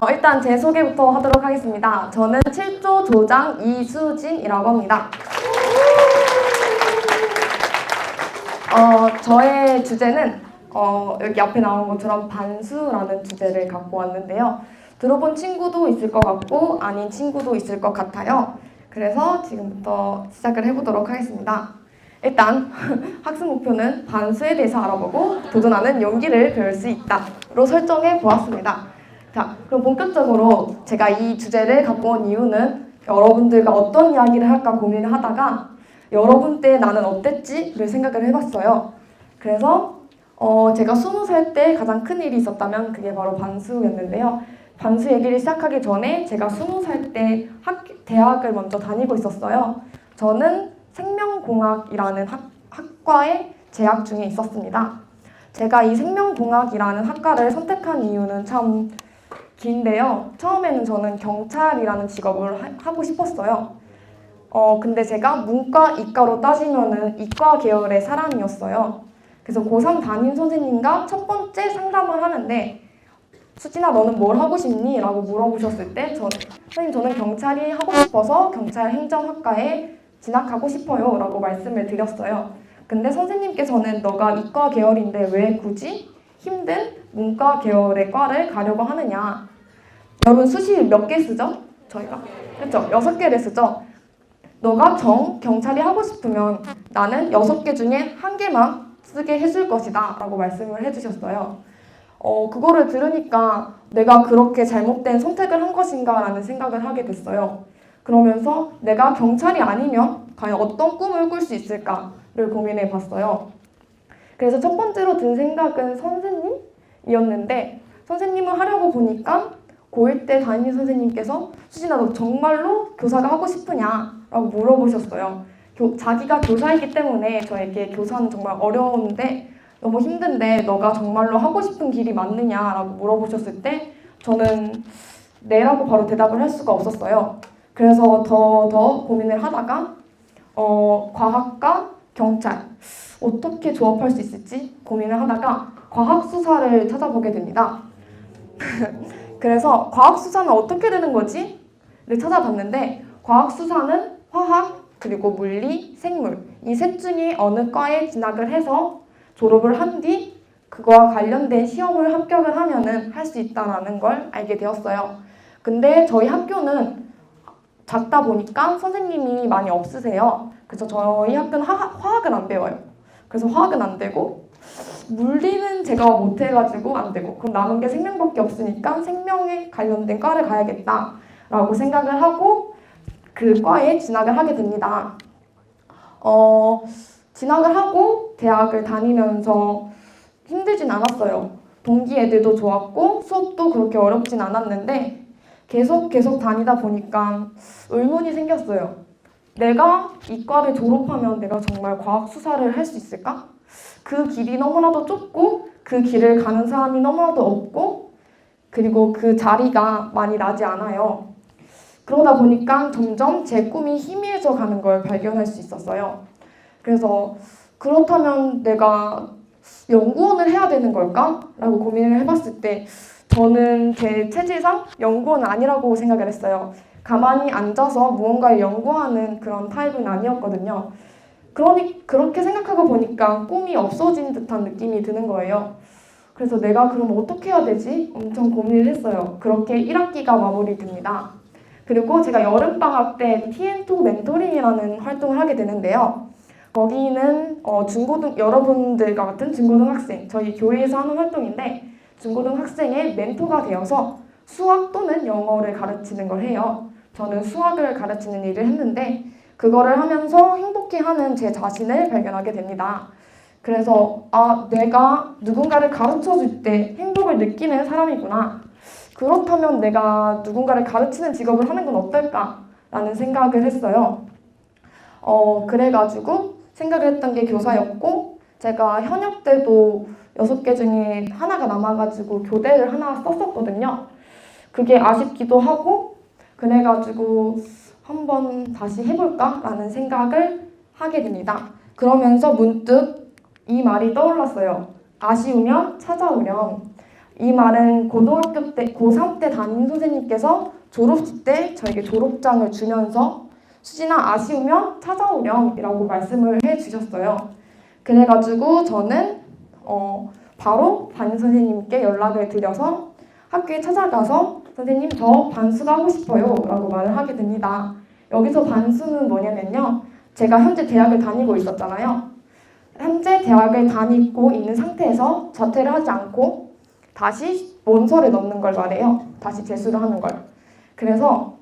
어, 일단 제 소개부터 하도록 하겠습니다. 저는 7조 조장 이수진이라고 합니다. 어, 저의 주제는 어, 여기 앞에 나온 것처럼 반수라는 주제를 갖고 왔는데요. 들어본 친구도 있을 것 같고 아닌 친구도 있을 것 같아요. 그래서 지금부터 시작을 해보도록 하겠습니다. 일단 학습 목표는 반수에 대해서 알아보고 도전하는 용기를 배울 수 있다로 설정해 보았습니다. 자, 그럼 본격적으로 제가 이 주제를 갖고 온 이유는 여러분들과 어떤 이야기를 할까 고민을 하다가 여러분 때 나는 어땠지?를 생각을 해봤어요. 그래서 어, 제가 스무 살 때 가장 큰 일이 있었다면 그게 바로 반수였는데요. 반수 얘기를 시작하기 전에 제가 스무 살 때 대학을 먼저 다니고 있었어요. 저는 생명공학이라는 학, 학과에 재학 중에 있었습니다. 제가 이 생명공학이라는 학과를 선택한 이유는 참 긴데요. 처음에는 저는 경찰이라는 직업을 하, 하고 싶었어요. 어, 근데 제가 문과, 이과로 따지면은 이과 계열의 사람이었어요. 그래서 고3 담임 선생님과 첫 번째 상담을 하는데 수진아 너는 뭘 하고 싶니? 라고 물어보셨을 때 저, 선생님 저는 경찰이 하고 싶어서 경찰 행정학과에 진학하고 싶어요 라고 말씀을 드렸어요. 근데 선생님께서는 너가 이과 계열인데 왜 굳이 힘든 문과 계열의 과를 가려고 하느냐? 여러분 수시 몇 개 쓰죠? 저희가? 그렇죠 여섯 개를 쓰죠? 너가 정 경찰이 하고 싶으면 나는 여섯 개 중에 한 개만 쓰게 해줄 것이다 라고 말씀을 해주셨어요. 어, 그거를 들으니까 내가 그렇게 잘못된 선택을 한 것인가 라는 생각을 하게 됐어요. 그러면서 내가 경찰이 아니면 과연 어떤 꿈을 꿀 수 있을까를 고민해 봤어요. 그래서 첫 번째로 든 생각은 선생님 이었는데 선생님을 하려고 보니까 고1 때 담임 선생님께서 수진아 너 정말로 교사가 하고 싶으냐? 라고 물어보셨어요. 교, 자기가 교사이기 때문에 저에게 교사는 정말 어려운데 너무 힘든데 너가 정말로 하고 싶은 길이 맞느냐라고 물어보셨을 때 저는 네라고 바로 대답을 할 수가 없었어요. 그래서 더 더 고민을 하다가 어, 과학과 경찰 어떻게 조합할 수 있을지 고민을 하다가 과학 수사를 찾아보게 됩니다. 그래서 과학 수사는 어떻게 되는 거지? 를 찾아봤는데 과학 수사는 화학 그리고 물리, 생물 이 셋 중에 어느 과에 진학을 해서 졸업을 한 뒤 그거와 관련된 시험을 합격을 하면은 할 수 있다라는 걸 알게 되었어요. 근데 저희 학교는 작다 보니까 선생님이 많이 없으세요. 그래서 저희 학교는 화, 화학은 안 배워요. 그래서 화학은 안 되고 물리는 제가 못해가지고 안 되고 그럼 남은 게 생명밖에 없으니까 생명에 관련된 과를 가야겠다라고 생각을 하고 그 과에 진학을 하게 됩니다. 어, 진학을 하고 대학을 다니면서 힘들진 않았어요. 동기 애들도 좋았고 수업도 그렇게 어렵진 않았는데 계속 계속 다니다 보니까 의문이 생겼어요. 내가 이과를 졸업하면 내가 정말 과학 수사를 할 수 있을까? 그 길이 너무나도 좁고 그 길을 가는 사람이 너무나도 없고 그리고 그 자리가 많이 나지 않아요. 그러다 보니까 점점 제 꿈이 희미해져 가는 걸 발견할 수 있었어요. 그래서 그렇다면 내가 연구원을 해야 되는 걸까? 라고 고민을 해봤을 때 저는 제 체질상 연구원은 아니라고 생각을 했어요. 가만히 앉아서 무언가를 연구하는 그런 타입은 아니었거든요. 그러니 그렇게 생각하고 보니까 꿈이 없어진 듯한 느낌이 드는 거예요. 그래서 내가 그럼 어떻게 해야 되지? 엄청 고민을 했어요. 그렇게 1학기가 마무리됩니다. 그리고 제가 여름방학 때 TN2 멘토링이라는 활동을 하게 되는데요. 거기는 어, 중고등 여러분들과 같은 중고등학생 저희 교회에서 하는 활동인데 중고등학생의 멘토가 되어서 수학 또는 영어를 가르치는 걸 해요. 저는 수학을 가르치는 일을 했는데 그거를 하면서 행복해 하는 제 자신을 발견하게 됩니다. 그래서 아 내가 누군가를 가르쳐 줄 때 행복을 느끼는 사람이구나. 그렇다면 내가 누군가를 가르치는 직업을 하는 건 어떨까라는 생각을 했어요. 어 그래가지고 생각을 했던 게 교사였고 제가 현역 때도 여섯 개 중에 하나가 남아가지고 교대를 하나 썼었거든요. 그게 아쉽기도 하고 그래가지고 한번 다시 해볼까라는 생각을 하게 됩니다. 그러면서 문득 이 말이 떠올랐어요. 아쉬우면 찾아오렴. 이 말은 고등학교 때, 고3 때 담임 선생님께서 졸업식 때 저에게 졸업장을 주면서 수진아 아쉬우면 찾아오렴이라고 말씀을 해주셨어요. 그래가지고 저는 어, 바로 담임 선생님께 연락을 드려서 학교에 찾아가서 선생님 저 반수가 하고 싶어요 라고 말을 하게 됩니다. 여기서 반수는 뭐냐면요. 제가 현재 대학을 다니고 있었잖아요. 현재 대학을 다니고 있는 상태에서 자퇴를 하지 않고 다시 원서를 넣는 걸 말해요. 다시 재수를 하는 걸. 그래서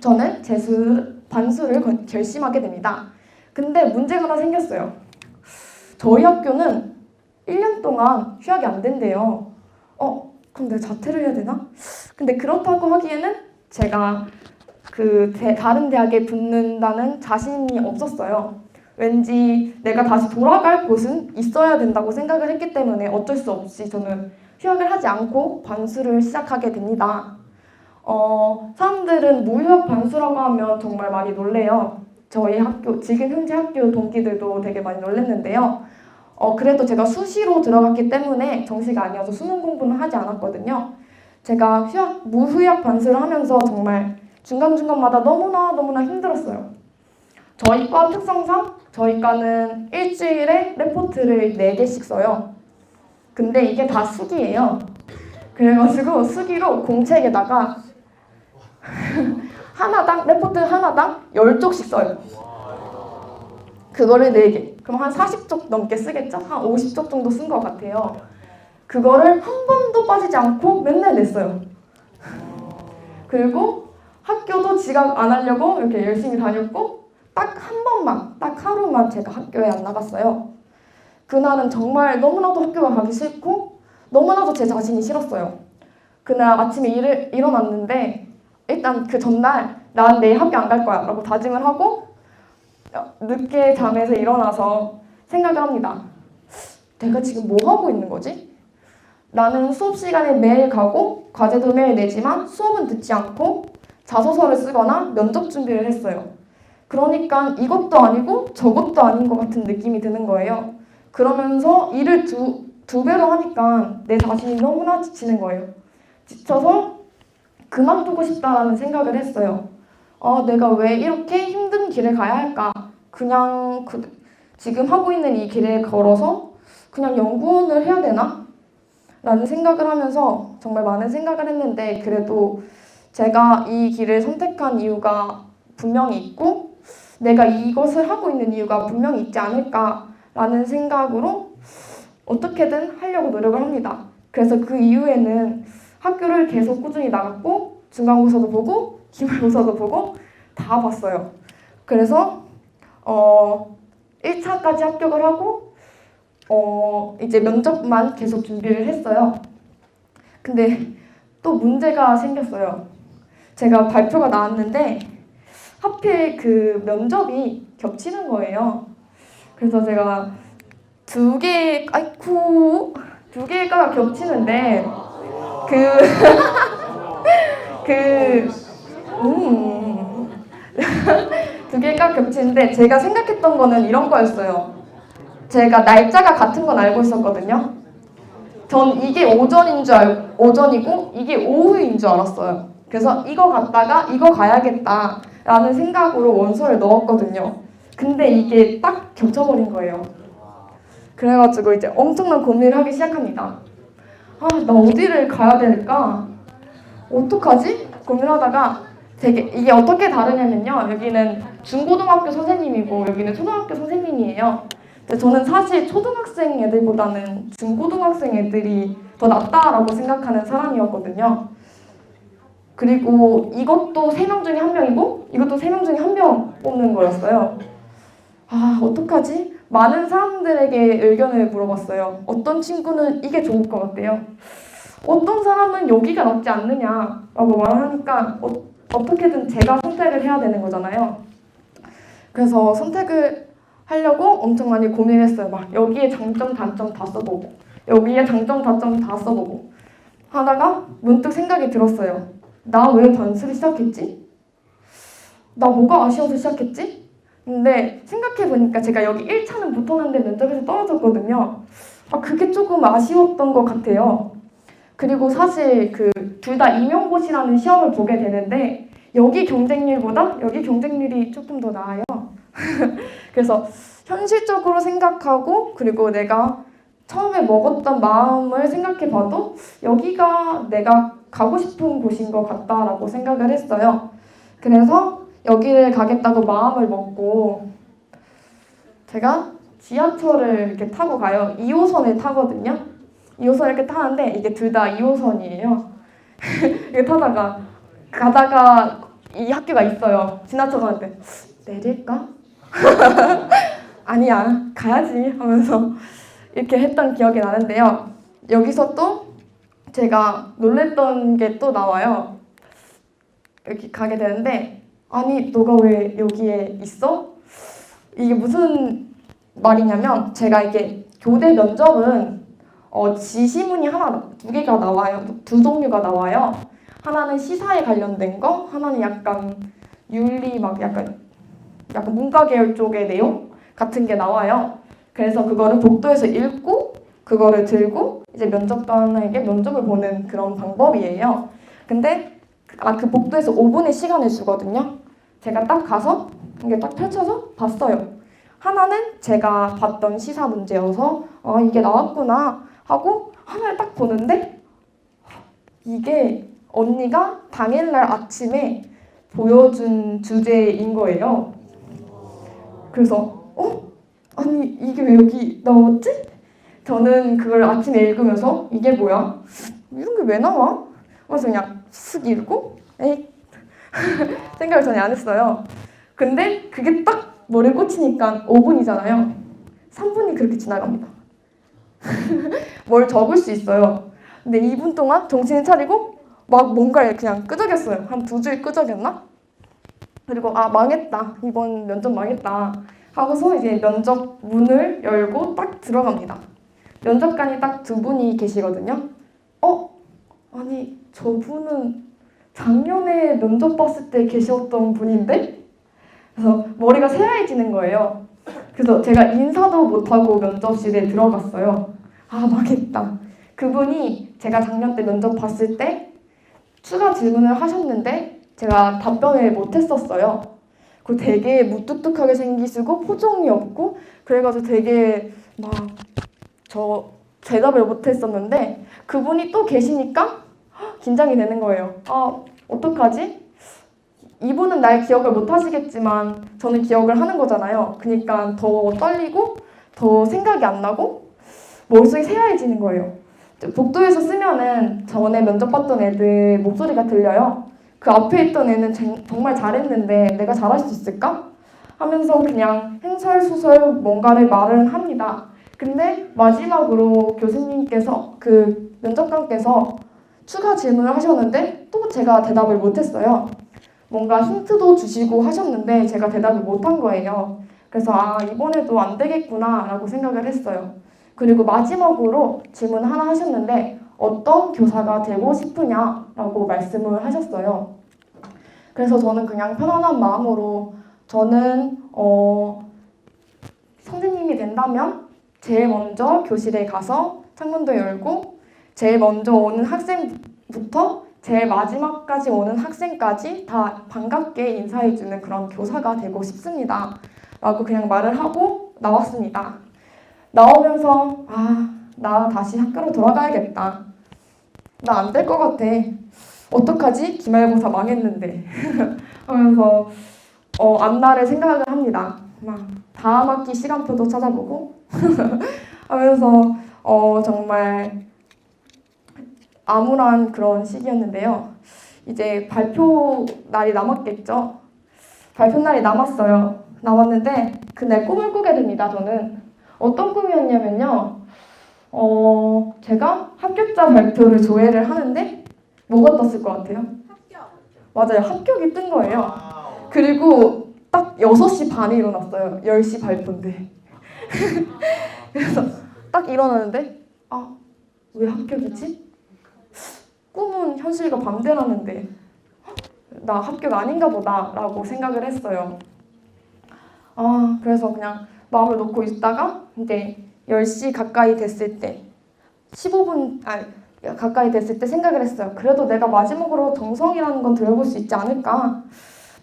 저는 재수 반수를 건- 결심하게 됩니다. 근데 문제가 하나 생겼어요. 저희 학교는 1년 동안 휴학이 안 된대요. 어, 그럼 내가 자퇴를 해야 되나? 근데 그렇다고 하기에는 제가 그 대- 다른 대학에 붙는다는 자신이 없었어요. 왠지 내가 다시 돌아갈 곳은 있어야 된다고 생각을 했기 때문에 어쩔 수 없이 저는 휴학을 하지 않고 반수를 시작하게 됩니다. 어, 사람들은 무휴학 반수라고 하면 정말 많이 놀래요. 저희 학교, 지금 현재 학교 동기들도 되게 많이 놀랬는데요. 어, 그래도 제가 수시로 들어갔기 때문에 정시가 아니어서 수능 공부는 하지 않았거든요. 제가 휴학, 무휴학 반수를 하면서 정말 중간중간마다 너무나 너무나 힘들었어요. 저희 과 특성상 저희 과는 일주일에 레포트를 4개씩 써요. 근데 이게 다 수기예요. 그래가지고 수기로 공책에다가 하나당 레포트 하나당 10쪽씩 써요. 그거를 4개. 그럼 한 40쪽 넘게 쓰겠죠? 한 50쪽 정도 쓴 것 같아요. 그거를 한 번도 빠지지 않고 맨날 냈어요. 그리고 학교도 지각 안 하려고 이렇게 열심히 다녔고 딱 한 번만, 딱 하루만 제가 학교에 안 나갔어요. 그날은 정말 너무나도 학교가 가기 싫고 너무나도 제 자신이 싫었어요. 그날 아침에 일을, 일어났는데 일단 그 전날 난 내일 학교 안 갈 거야 라고 다짐을 하고 늦게 잠에서 일어나서 생각을 합니다. 내가 지금 뭐 하고 있는 거지? 나는 수업 시간에 매일 가고 과제도 매일 내지만 수업은 듣지 않고 자소서를 쓰거나 면접 준비를 했어요. 그러니까 이것도 아니고 저것도 아닌 것 같은 느낌이 드는 거예요. 그러면서 일을 두, 두 배로 하니까 내 자신이 너무나 지치는 거예요. 지쳐서 그만두고 싶다라는 생각을 했어요. 어, 내가 왜 이렇게 힘든 길을 가야 할까? 그냥 그, 지금 하고 있는 이 길에 걸어서 그냥 연구원을 해야 되나? 라는 생각을 하면서 정말 많은 생각을 했는데 그래도 제가 이 길을 선택한 이유가 분명히 있고 내가 이것을 하고 있는 이유가 분명히 있지 않을까라는 생각으로 어떻게든 하려고 노력을 합니다. 그래서 그 이후에는 학교를 계속 꾸준히 나갔고 중간고사도 보고 기말고사도 보고 다 봤어요. 그래서 어 1차까지 합격을 하고 어 이제 면접만 계속 준비를 했어요. 근데 또 문제가 생겼어요. 제가 발표가 나왔는데 하필 그 면접이 겹치는 거예요. 그래서 제가 두 개, 아이쿠, 두 개가 겹치는데 그, 그, 음, 두 개가 겹치는데 제가 생각했던 거는 이런 거였어요. 제가 날짜가 같은 건 알고 있었거든요. 전 이게 오전인 줄 알, 오전이고 이게 오후인 줄 알았어요. 그래서 이거 갔다가 이거 가야겠다라는 생각으로 원서를 넣었거든요. 근데 이게 딱 겹쳐버린 거예요. 그래가지고 이제 엄청난 고민을 하기 시작합니다. 아, 나 어디를 가야 될까? 어떡하지? 고민하다가 되게 이게 어떻게 다르냐면요. 여기는 중고등학교 선생님이고 여기는 초등학교 선생님이에요. 근데 저는 사실 초등학생 애들보다는 중고등학생 애들이 더 낫다라고 생각하는 사람이었거든요. 그리고 이것도 세 명 중에 한 명이고 이것도 세 명 중에 한 명 뽑는 거였어요. 아, 어떡하지? 많은 사람들에게 의견을 물어봤어요. 어떤 친구는 이게 좋을 것 같대요. 어떤 사람은 여기가 낫지 않느냐라고 말하니까 어, 어떻게든 제가 선택을 해야 되는 거잖아요. 그래서 선택을 하려고 엄청 많이 고민을 했어요. 막 여기에 장점, 단점 다 써보고 여기에 장점, 단점 다 써보고 하다가 문득 생각이 들었어요. 나 왜 반수를 시작했지? 나 뭐가 아쉬워서 시작했지? 근데 생각해보니까 제가 여기 1차는 붙었는데 면접에서 떨어졌거든요. 아, 그게 조금 아쉬웠던 것 같아요. 그리고 사실 그 둘 다 임용고시라는 시험을 보게 되는데 여기 경쟁률보다 여기 경쟁률이 조금 더 나아요. 그래서 현실적으로 생각하고 그리고 내가 처음에 먹었던 마음을 생각해 봐도 여기가 내가 가고 싶은 곳인 것 같다라고 생각을 했어요. 그래서 여기를 가겠다고 마음을 먹고 제가 지하철을 이렇게 타고 가요. 2호선을 타거든요. 2호선 이렇게 타는데 이게 둘 다 2호선이에요. 이렇게 타다가 가다가 이 학교가 있어요. 지나쳐 가는데 내릴까? 아니야 가야지 하면서 이렇게 했던 기억이 나는데요. 여기서 또 제가 놀랬던 게 또 나와요. 여기 가게 되는데 아니 너가 왜 여기에 있어? 이게 무슨 말이냐면 제가 이게 교대 면접은 어, 지시문이 하나 두 개가 나와요. 두 종류가 나와요. 하나는 시사에 관련된 거, 하나는 약간 윤리 막 약간 약간 문과 계열 쪽의 내용 같은 게 나와요. 그래서 그거를 복도에서 읽고 그거를 들고 이제 면접관에게 면접을 보는 그런 방법이에요. 근데 아, 그 복도에서 5분의 시간을 주거든요. 제가 딱 가서 이게 딱 펼쳐서 봤어요. 하나는 제가 봤던 시사 문제여서 아 이게 나왔구나 하고 하나를 딱 보는데 이게 언니가 당일날 아침에 보여준 주제인 거예요. 그래서 어? 아니 이게 왜 여기 나왔지? 저는 그걸 아침에 읽으면서 이게 뭐야? 이런 게 왜 나와? 그래서 그냥 쓱 읽고 에이 생각을 전혀 안 했어요. 근데 그게 딱 머리에 꽂히니까 5분이잖아요. 3분이 그렇게 지나갑니다. 뭘 적을 수 있어요. 근데 2분 동안 정신을 차리고 막 뭔가를 그냥 끄적였어요. 한 두 줄 끄적였나? 그리고 아 망했다. 이번 면접 망했다. 하고서 이제 면접 문을 열고 딱 들어갑니다. 면접관이 딱 두 분이 계시거든요. 어? 아니 저분은 작년에 면접 봤을 때 계셨던 분인데? 그래서 머리가 새하얘지는 거예요. 그래서 제가 인사도 못하고 면접실에 들어갔어요. 아 망했다. 그분이 제가 작년 때 면접 봤을 때 추가 질문을 하셨는데 제가 답변을 못했었어요. 그리고 되게 무뚝뚝하게 생기시고 표정이 없고 그래가지고 되게 막 저 대답을 못했었는데 그분이 또 계시니까 헉, 긴장이 되는 거예요. 아 어떡하지? 이분은 날 기억을 못 하시겠지만 저는 기억을 하는 거잖아요. 그러니까 더 떨리고 더 생각이 안 나고 머릿속이 새하얘지는 거예요. 복도에서 쓰면은 전에 면접 봤던 애들 목소리가 들려요. 그 앞에 있던 애는 쟁- 정말 잘했는데 내가 잘할 수 있을까? 하면서 그냥 행설수설 뭔가를 말을 합니다. 근데 마지막으로 교수님께서 그 면접관께서 추가 질문을 하셨는데 또 제가 대답을 못했어요. 뭔가 힌트도 주시고 하셨는데 제가 대답을 못한 거예요. 그래서 아 이번에도 안 되겠구나라고 생각을 했어요. 그리고 마지막으로 질문 하나 하셨는데 어떤 교사가 되고 싶으냐라고 말씀을 하셨어요. 그래서 저는 그냥 편안한 마음으로 저는 어, 선생님이 된다면 제일 먼저 교실에 가서 창문도 열고 제일 먼저 오는 학생부터 제일 마지막까지 오는 학생까지 다 반갑게 인사해주는 그런 교사가 되고 싶습니다. 라고 그냥 말을 하고 나왔습니다. 나오면서 아, 나 다시 학교로 돌아가야겠다. 나 안 될 것 같아. 어떡하지? 기말고사 망했는데. 하면서 어, 앞날을 생각을 합니다. 막 다음 학기 시간표도 찾아보고 하면서 어, 정말 암울한 그런 시기였는데요. 이제 발표 날이 남았겠죠. 발표 날이 남았어요. 남았는데 그날 꿈을 꾸게 됩니다. 저는 어떤 꿈이었냐면요. 어, 제가 합격자 발표를 조회를 하는데 뭐가 떴을 것 같아요? 맞아요. 합격이 뜬 거예요. 그리고 딱 6시 반에 일어났어요. 10시 발표인데. 그래서 딱 일어나는데 아, 왜 합격이지? 꿈은 현실과 반대라는데 나 합격 아닌가 보다라고 생각을 했어요. 아, 그래서 그냥 마음을 놓고 있다가 이제 10시 가까이 됐을 때 15분, 아니 가까이 됐을 때 생각을 했어요. 그래도 내가 마지막으로 정성이라는 건 들어볼 수 있지 않을까.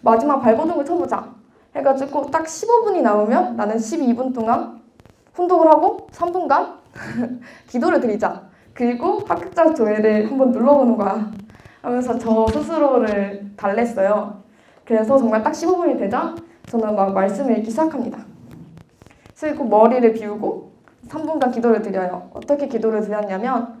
마지막 발버둥을 쳐보자. 해가지고 딱 15분이 남으면 나는 12분 동안 훈독을 하고 3분간 기도를 드리자. 그리고 합격자 조회를 한번 눌러보는 거야. 하면서 저 스스로를 달랬어요. 그래서 정말 딱 15분이 되자 저는 막 말씀을 읽기 시작합니다. 그리고 머리를 비우고 3분간 기도를 드려요. 어떻게 기도를 드렸냐면,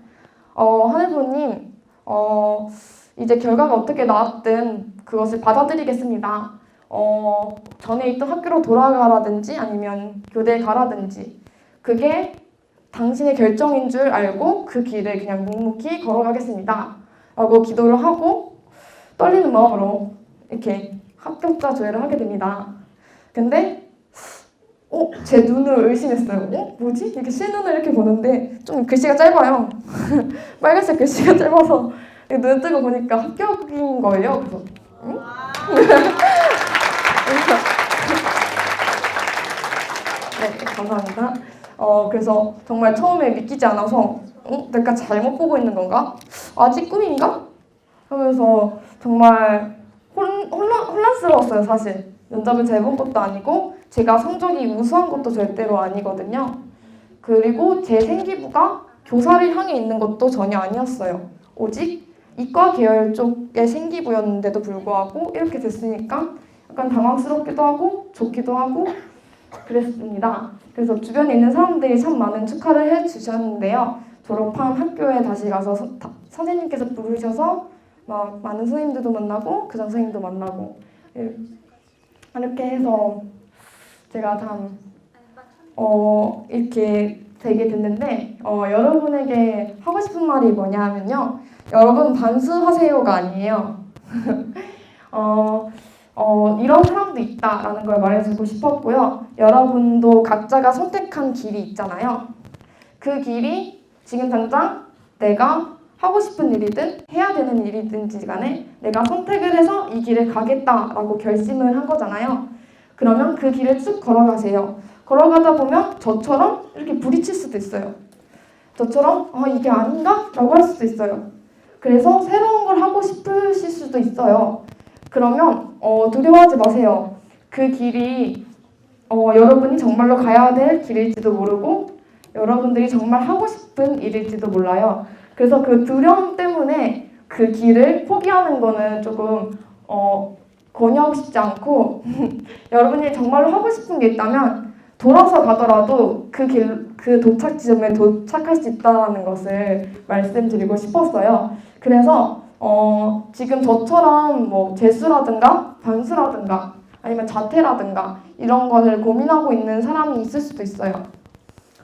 어, 하늘부님, 어, 이제 결과가 어떻게 나왔든 그것을 받아들이겠습니다. 어, 전에 있던 학교로 돌아가라든지 아니면 교대에 가라든지 그게 당신의 결정인 줄 알고 그 길을 그냥 묵묵히 걸어가겠습니다. 라고 기도를 하고 떨리는 마음으로 이렇게 합격자 조회를 하게 됩니다. 근데 어? 제 눈을 의심했어요. 어? 뭐지? 이렇게 실눈을 이렇게 보는데 좀 글씨가 짧아요. 빨간색 글씨가 짧아서 눈 뜨고 보니까 합격인 거예요. 그래서 응? 네, 감사합니다. 어, 그래서 정말 처음에 믿기지 않아서 어? 내가 잘못 보고 있는 건가? 아직 꿈인가? 하면서 정말 혼, 혼란, 혼란스러웠어요, 사실. 면접을 잘 본 것도 아니고 제가 성적이 우수한 것도 절대로 아니거든요. 그리고 제 생기부가 교사를 향해 있는 것도 전혀 아니었어요. 오직 이과 계열 쪽의 생기부였는데도 불구하고 이렇게 됐으니까 약간 당황스럽기도 하고 좋기도 하고 그랬습니다. 그래서 주변에 있는 사람들이 참 많은 축하를 해주셨는데요. 졸업한 학교에 다시 가서 서- 다- 선생님께서 부르셔서 막 많은 선생님들도 만나고 교장 선생님도 만나고 예, 이렇게 해서 제가 참 어, 이렇게 되게 됐는데 어, 여러분에게 하고 싶은 말이 뭐냐 하면요. 여러분 반수하세요가 아니에요. 어, 어, 이런 사람도 있다라는 걸 말해주고 싶었고요. 여러분도 각자가 선택한 길이 있잖아요. 그 길이 지금 당장 내가 하고 싶은 일이든 해야 되는 일이든지 간에 내가 선택을 해서 이 길을 가겠다라고 결심을 한 거잖아요. 그러면 그 길을 쭉 걸어가세요. 걸어가다 보면 저처럼 이렇게 부딪힐 수도 있어요. 저처럼 아 이게 아닌가? 라고 할 수도 있어요. 그래서 새로운 걸 하고 싶으실 수도 있어요. 그러면 어, 두려워하지 마세요. 그 길이 어, 여러분이 정말로 가야 될 길일지도 모르고 여러분들이 정말 하고 싶은 일일지도 몰라요. 그래서 그 두려움 때문에 그 길을 포기하는 거는 조금 어, 권유하고 싶지 않고 여러분이 정말로 하고 싶은 게 있다면 돌아서 가더라도 그 길, 그 도착 지점에 도착할 수 있다는 것을 말씀드리고 싶었어요. 그래서 어, 지금 저처럼 뭐 재수라든가 반수라든가 아니면 자퇴라든가 이런 것을 고민하고 있는 사람이 있을 수도 있어요.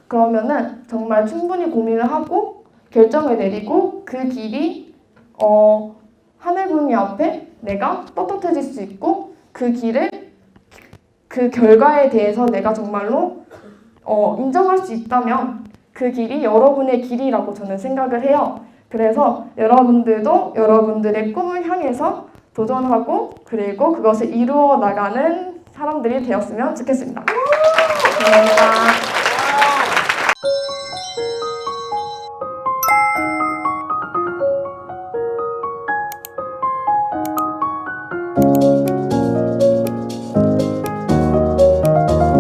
그러면은 정말 충분히 고민을 하고 결정을 내리고 그 길이 어, 하늘분이 앞에 내가 떳떳해질 수 있고 그 길을 그 결과에 대해서 내가 정말로 어, 인정할 수 있다면 그 길이 여러분의 길이라고 저는 생각을 해요. 그래서 여러분들도 여러분들의 꿈을 향해서 도전하고 그리고 그것을 이루어 나가는 사람들이 되었으면 좋겠습니다. 감사합니다.